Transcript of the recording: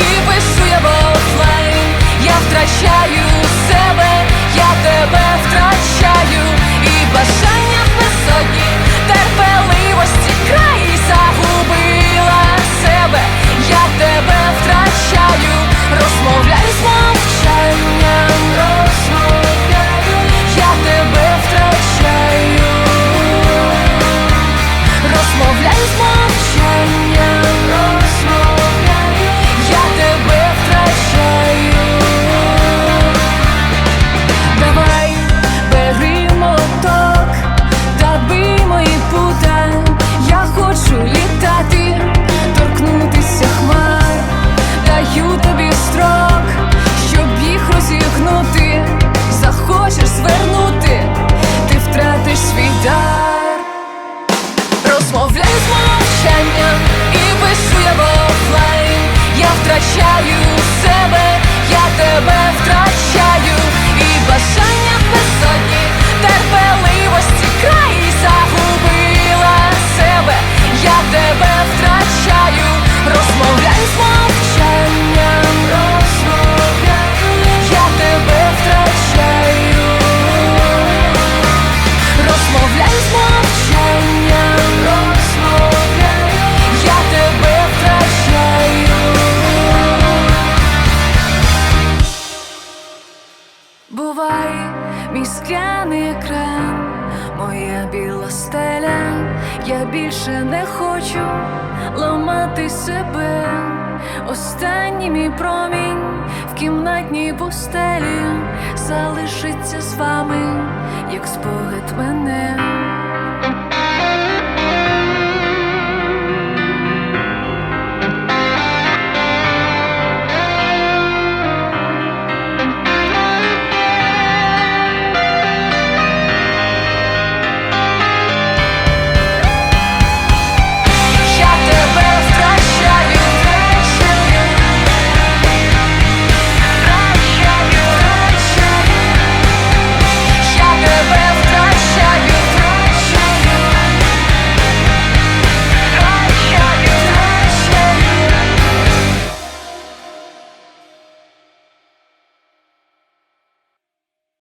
і пишу я в офлайн, я втрачаю. втрачаю себе, я тебе втрачаю і бажаю. мій скляний екран, моя біла стеля, я більше не хочу ламати себе, останній мій промінь в кімнатній пустелі залишиться з вами, як спогад мене.